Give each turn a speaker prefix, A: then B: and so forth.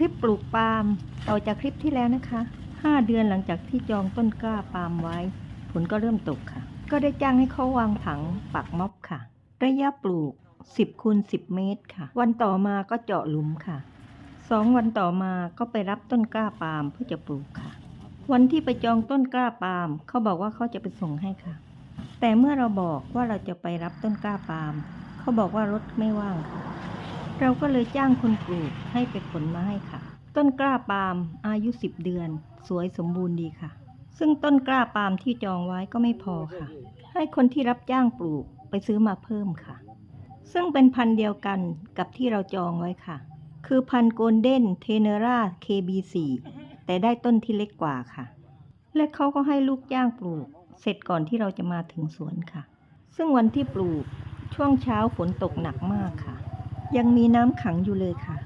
A: ลิปปลูกปาล์มต่อจากคลิปที่แล้วนะคะ 5 เดือนหลังจากที่จองต้นกล้าปาล์มไว้ ผลก็เริ่มตกค่ะ ก็ได้จ้างให้เขาวางผังปักม็อบค่ะ ระยะปลูก 10คูณ10 เมตรค่ะ วันต่อมาก็เจาะหลุมค่ะสองวันต่อมาก็ไปรับต้นกล้าปาล์มเพื่อจะปลูกค่ะ วันที่ไปจองต้นกล้าปาล์มเขาบอกว่าเขาจะไปส่งให้ค่ะ แต่เมื่อเราบอกว่าเราจะไปรับต้นกล้าปาล์มเขาบอกว่ารถไม่ว่างค่ะ เราก็เลยจ้างคนปลูกให้ไปขนมาให้ค่ะ ต้นกล้าปาล์มอายุ 10 เดือน สวยสมบูรณ์ดีค่ะ ซึ่งต้นกล้าปาล์มที่จองไว้ก็ไม่พอค่ะ ให้คนที่รับจ้างปลูกไปซื้อมาเพิ่มค่ะ ซึ่งเป็นพันธุ์เดียวกันกับที่เราจองไว้ค่ะ คือพันธุ์โกลเด้นเทเนรา KB4 แต่ได้ต้นที่เล็กกว่าค่ะ และเขาก็ให้ลูกจ้างปลูก เสร็จก่อนที่เราจะมาถึงสวนค่ะ ซึ่งวันที่ปลูกช่วงเช้าฝนตกหนักมากค่ะ ยังมีน้ำขังอยู่เลยค่ะ